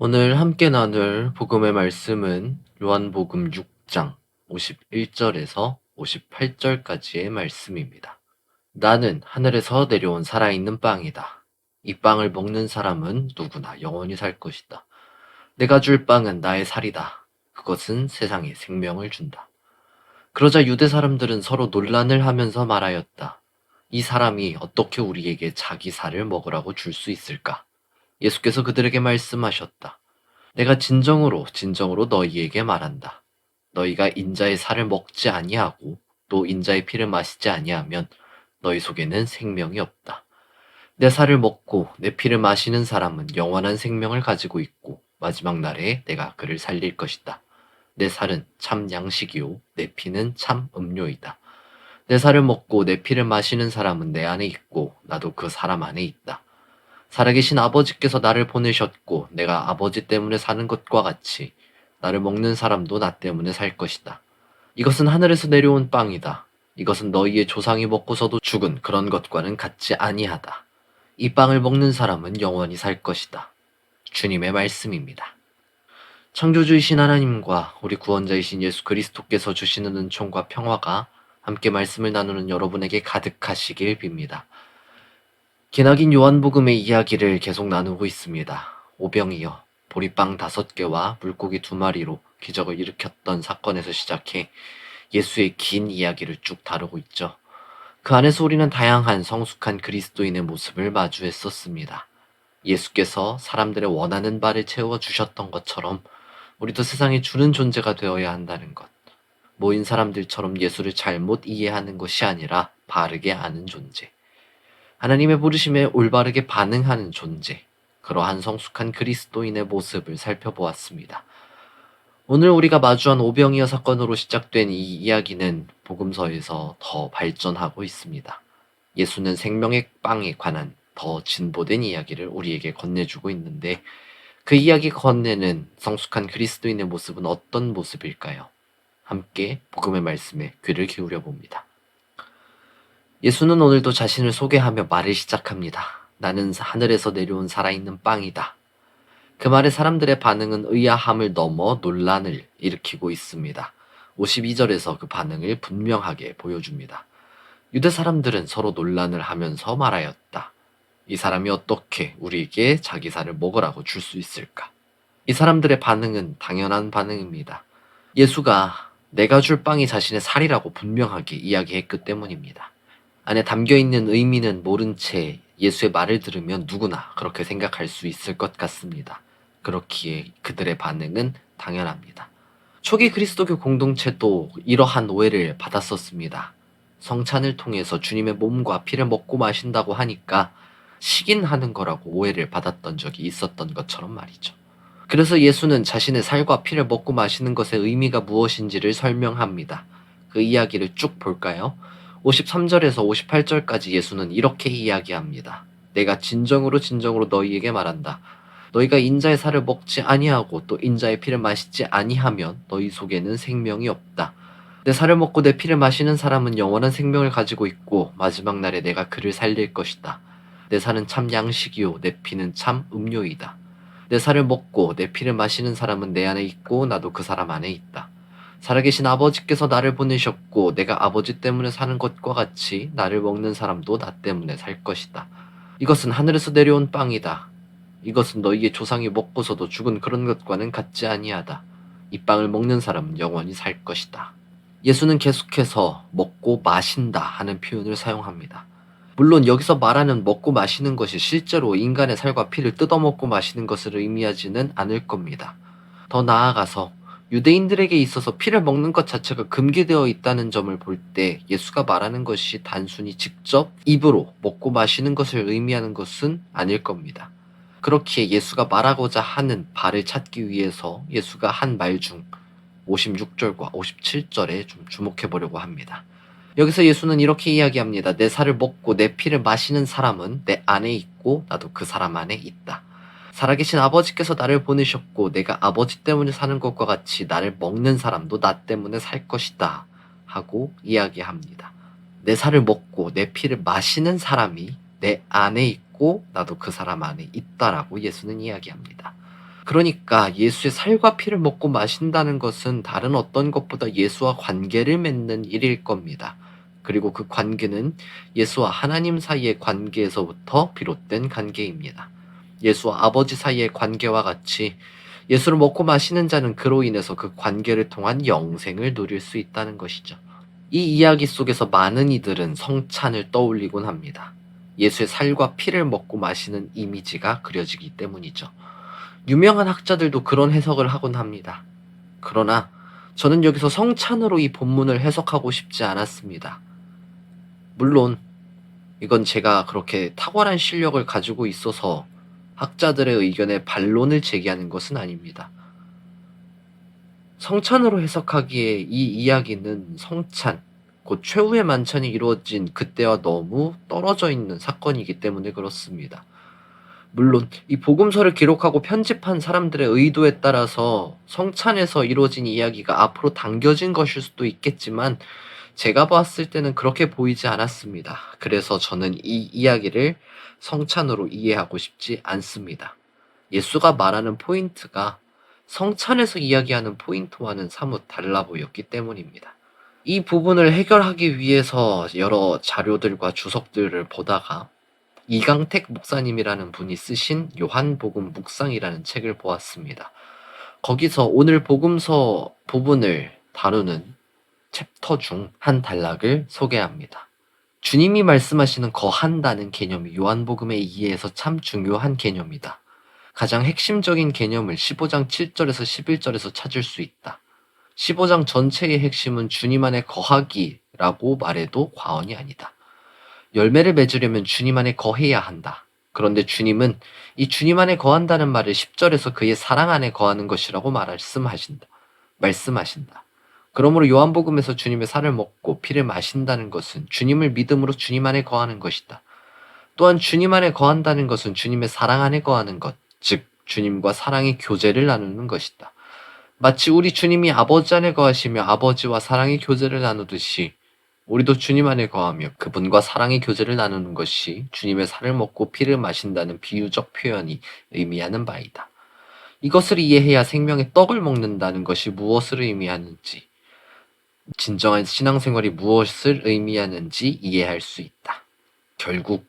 오늘 함께 나눌 복음의 말씀은 요한복음 6장 51절에서 58절까지의 말씀입니다. 나는 하늘에서 내려온 살아있는 빵이다. 이 빵을 먹는 사람은 누구나 영원히 살 것이다. 내가 줄 빵은 나의 살이다. 그것은 세상에 생명을 준다. 그러자 유대 사람들은 서로 논란을 하면서 말하였다. 이 사람이 어떻게 우리에게 자기 살을 먹으라고 줄 수 있을까? 예수께서 그들에게 말씀하셨다. 내가 진정으로 진정으로 너희에게 말한다. 너희가 인자의 살을 먹지 아니하고 또 인자의 피를 마시지 아니하면 너희 속에는 생명이 없다. 내 살을 먹고 내 피를 마시는 사람은 영원한 생명을 가지고 있고 마지막 날에 내가 그를 살릴 것이다. 내 살은 참 양식이요 내 피는 참 음료이다. 내 살을 먹고 내 피를 마시는 사람은 내 안에 있고 나도 그 사람 안에 있다. 살아계신 아버지께서 나를 보내셨고 내가 아버지 때문에 사는 것과 같이 나를 먹는 사람도 나 때문에 살 것이다. 이것은 하늘에서 내려온 빵이다. 이것은 너희의 조상이 먹고서도 죽은 그런 것과는 같지 아니하다. 이 빵을 먹는 사람은 영원히 살 것이다. 주님의 말씀입니다. 창조주이신 하나님과 우리 구원자이신 예수 그리스도께서 주시는 은총과 평화가 함께 말씀을 나누는 여러분에게 가득하시길 빕니다. 기나긴 요한복음의 이야기를 계속 나누고 있습니다. 오병이어 보리빵 다섯 개와 물고기 두 마리로 기적을 일으켰던 사건에서 시작해 예수의 긴 이야기를 쭉 다루고 있죠. 그 안에서 우리는 다양한 성숙한 그리스도인의 모습을 마주했었습니다. 예수께서 사람들의 원하는 바를 채워 주셨던 것처럼 우리도 세상에 주는 존재가 되어야 한다는 것. 모인 사람들처럼 예수를 잘못 이해하는 것이 아니라 바르게 아는 존재. 하나님의 부르심에 올바르게 반응하는 존재. 그러한 성숙한 그리스도인의 모습을 살펴보았습니다. 오늘 우리가 마주한 오병이어 사건으로 시작된 이 이야기는 복음서에서 더 발전하고 있습니다. 예수는 생명의 빵에 관한 더 진보된 이야기를 우리에게 건네주고 있는데 그 이야기 건네는 성숙한 그리스도인의 모습은 어떤 모습일까요? 함께 복음의 말씀에 귀를 기울여 봅니다. 예수는 오늘도 자신을 소개하며 말을 시작합니다. 나는 하늘에서 내려온 살아있는 빵이다. 그 말에 사람들의 반응은 의아함을 넘어 논란을 일으키고 있습니다. 52절에서 그 반응을 분명하게 보여줍니다. 유대 사람들은 서로 논란을 하면서 말하였다. 이 사람이 어떻게 우리에게 자기 살을 먹으라고 줄 수 있을까? 이 사람들의 반응은 당연한 반응입니다. 예수가 내가 줄 빵이 자신의 살이라고 분명하게 이야기했기 때문입니다. 안에 담겨 있는 의미는 모른 채 예수의 말을 들으면 누구나 그렇게 생각할 수 있을 것 같습니다. 그렇기에 그들의 반응은 당연합니다. 초기 그리스도교 공동체도 이러한 오해를 받았었습니다. 성찬을 통해서 주님의 몸과 피를 먹고 마신다고 하니까 식인하는 거라고 오해를 받았던 적이 있었던 것처럼 말이죠. 그래서 예수는 자신의 살과 피를 먹고 마시는 것의 의미가 무엇인지를 설명합니다. 그 이야기를 쭉 볼까요? 53절에서 58절까지 예수는 이렇게 이야기합니다. 내가 진정으로 진정으로 너희에게 말한다. 너희가 인자의 살을 먹지 아니하고 또 인자의 피를 마시지 아니하면 너희 속에는 생명이 없다. 내 살을 먹고 내 피를 마시는 사람은 영원한 생명을 가지고 있고 마지막 날에 내가 그를 살릴 것이다. 내 살은 참 양식이요 내 피는 참 음료이다. 내 살을 먹고 내 피를 마시는 사람은 내 안에 있고 나도 그 사람 안에 있다. 살아계신 아버지께서 나를 보내셨고 내가 아버지 때문에 사는 것과 같이 나를 먹는 사람도 나 때문에 살 것이다. 이것은 하늘에서 내려온 빵이다. 이것은 너희의 조상이 먹고서도 죽은 그런 것과는 같지 아니하다. 이 빵을 먹는 사람은 영원히 살 것이다. 예수는 계속해서 먹고 마신다 하는 표현을 사용합니다. 물론 여기서 말하는 먹고 마시는 것이 실제로 인간의 살과 피를 뜯어먹고 마시는 것을 의미하지는 않을 겁니다. 더 나아가서 유대인들에게 있어서 피를 먹는 것 자체가 금기되어 있다는 점을 볼 때 예수가 말하는 것이 단순히 직접 입으로 먹고 마시는 것을 의미하는 것은 아닐 겁니다. 그렇기에 예수가 말하고자 하는 바를 찾기 위해서 예수가 한 말 중 56절과 57절에 좀 주목해 보려고 합니다. 여기서 예수는 이렇게 이야기합니다. 내 살을 먹고 내 피를 마시는 사람은 내 안에 있고 나도 그 사람 안에 있다. 살아계신 아버지께서 나를 보내셨고 내가 아버지 때문에 사는 것과 같이 나를 먹는 사람도 나 때문에 살 것이다. 하고 이야기합니다. 내 살을 먹고 내 피를 마시는 사람이 내 안에 있고 나도 그 사람 안에 있다라고 예수는 이야기합니다. 그러니까 예수의 살과 피를 먹고 마신다는 것은 다른 어떤 것보다 예수와 관계를 맺는 일일 겁니다. 그리고 그 관계는 예수와 하나님 사이의 관계에서부터 비롯된 관계입니다. 예수와 아버지 사이의 관계와 같이 예수를 먹고 마시는 자는 그로 인해서 그 관계를 통한 영생을 누릴 수 있다는 것이죠. 이 이야기 속에서 많은 이들은 성찬을 떠올리곤 합니다. 예수의 살과 피를 먹고 마시는 이미지가 그려지기 때문이죠. 유명한 학자들도 그런 해석을 하곤 합니다. 그러나 저는 여기서 성찬으로 이 본문을 해석하고 싶지 않았습니다. 물론 이건 제가 그렇게 탁월한 실력을 가지고 있어서 학자들의 의견에 반론을 제기하는 것은 아닙니다. 성찬으로 해석하기에 이 이야기는 성찬, 곧 최후의 만찬이 이루어진 그때와 너무 떨어져 있는 사건이기 때문에 그렇습니다. 물론 이 복음서를 기록하고 편집한 사람들의 의도에 따라서 성찬에서 이루어진 이야기가 앞으로 당겨진 것일 수도 있겠지만 제가 봤을 때는 그렇게 보이지 않았습니다. 그래서 저는 이 이야기를 성찬으로 이해하고 싶지 않습니다. 예수가 말하는 포인트가 성찬에서 이야기하는 포인트와는 사뭇 달라 보였기 때문입니다. 이 부분을 해결하기 위해서 여러 자료들과 주석들을 보다가 이강택 목사님이라는 분이 쓰신 요한복음 묵상이라는 책을 보았습니다. 거기서 오늘 복음서 부분을 다루는 챕터 중 한 단락을 소개합니다. 주님이 말씀하시는 거한다는 개념이 요한복음의 이해에서 참 중요한 개념이다. 가장 핵심적인 개념을 15장 7절에서 11절에서 찾을 수 있다. 15장 전체의 핵심은 주님 안에 거하기라고 말해도 과언이 아니다. 열매를 맺으려면 주님 안에 거해야 한다. 그런데 주님은 이 주님 안에 거한다는 말을 10절에서 그의 사랑 안에 거하는 것이라고 말씀하신다. 말씀하신다. 그러므로 요한복음에서 주님의 살을 먹고 피를 마신다는 것은 주님을 믿음으로 주님 안에 거하는 것이다. 또한 주님 안에 거한다는 것은 주님의 사랑 안에 거하는 것, 즉 주님과 사랑의 교제를 나누는 것이다. 마치 우리 주님이 아버지 안에 거하시며 아버지와 사랑의 교제를 나누듯이 우리도 주님 안에 거하며 그분과 사랑의 교제를 나누는 것이 주님의 살을 먹고 피를 마신다는 비유적 표현이 의미하는 바이다. 이것을 이해해야 생명의 떡을 먹는다는 것이 무엇을 의미하는지, 진정한 신앙생활이 무엇을 의미하는지 이해할 수 있다. 결국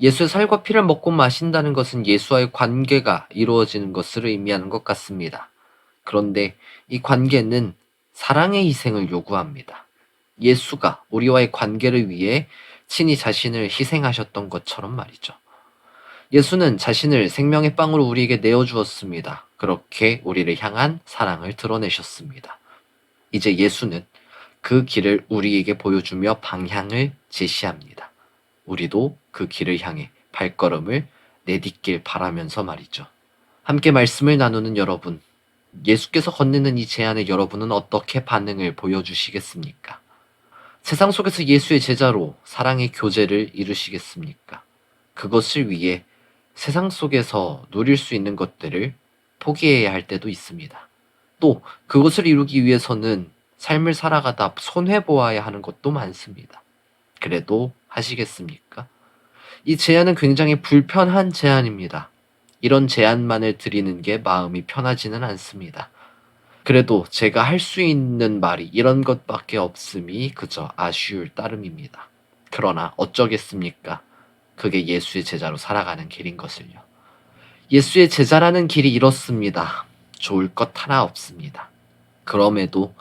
예수의 살과 피를 먹고 마신다는 것은 예수와의 관계가 이루어지는 것을 의미하는 것 같습니다. 그런데 이 관계는 사랑의 희생을 요구합니다. 예수가 우리와의 관계를 위해 친히 자신을 희생하셨던 것처럼 말이죠. 예수는 자신을 생명의 빵으로 우리에게 내어주었습니다. 그렇게 우리를 향한 사랑을 드러내셨습니다. 이제 예수는 그 길을 우리에게 보여주며 방향을 제시합니다. 우리도 그 길을 향해 발걸음을 내딛길 바라면서 말이죠. 함께 말씀을 나누는 여러분, 예수께서 건네는 이 제안에 여러분은 어떻게 반응을 보여주시겠습니까? 세상 속에서 예수의 제자로 사랑의 교제를 이루시겠습니까? 그것을 위해 세상 속에서 누릴 수 있는 것들을 포기해야 할 때도 있습니다. 또 그것을 이루기 위해서는 삶을 살아가다 손해보아야 하는 것도 많습니다. 그래도 하시겠습니까? 이 제안은 굉장히 불편한 제안입니다. 이런 제안만을 드리는 게 마음이 편하지는 않습니다. 그래도 제가 할 수 있는 말이 이런 것밖에 없음이 그저 아쉬울 따름입니다. 그러나 어쩌겠습니까? 그게 예수의 제자로 살아가는 길인 것을요. 예수의 제자라는 길이 이렇습니다. 좋을 것 하나 없습니다. 그럼에도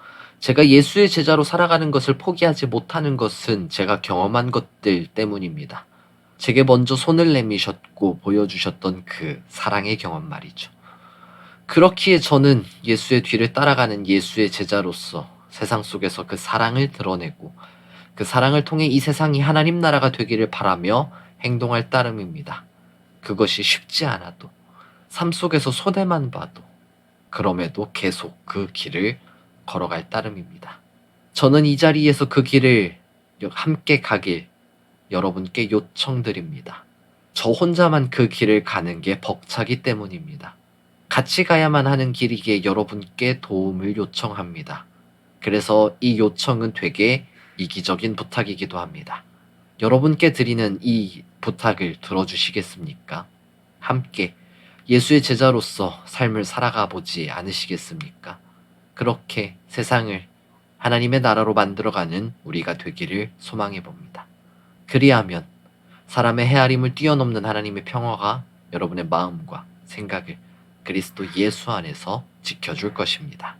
제가 예수의 제자로 살아가는 것을 포기하지 못하는 것은 제가 경험한 것들 때문입니다. 제게 먼저 손을 내미셨고 보여주셨던 그 사랑의 경험 말이죠. 그렇기에 저는 예수의 뒤를 따라가는 예수의 제자로서 세상 속에서 그 사랑을 드러내고 그 사랑을 통해 이 세상이 하나님 나라가 되기를 바라며 행동할 따름입니다. 그것이 쉽지 않아도 삶 속에서 손해만 봐도 그럼에도 계속 그 길을 걸어갈 따름입니다. 저는 이 자리에서 그 길을 함께 가길 여러분께 요청드립니다. 저 혼자만 그 길을 가는 게 벅차기 때문입니다. 같이 가야만 하는 길이기에 여러분께 도움을 요청합니다. 그래서 이 요청은 되게 이기적인 부탁이기도 합니다. 여러분께 드리는 이 부탁을 들어주시겠습니까? 함께 예수의 제자로서 삶을 살아가 보지 않으시겠습니까? 그렇게 세상을 하나님의 나라로 만들어가는 우리가 되기를 소망해 봅니다. 그리하면 사람의 헤아림을 뛰어넘는 하나님의 평화가 여러분의 마음과 생각을 그리스도 예수 안에서 지켜줄 것입니다.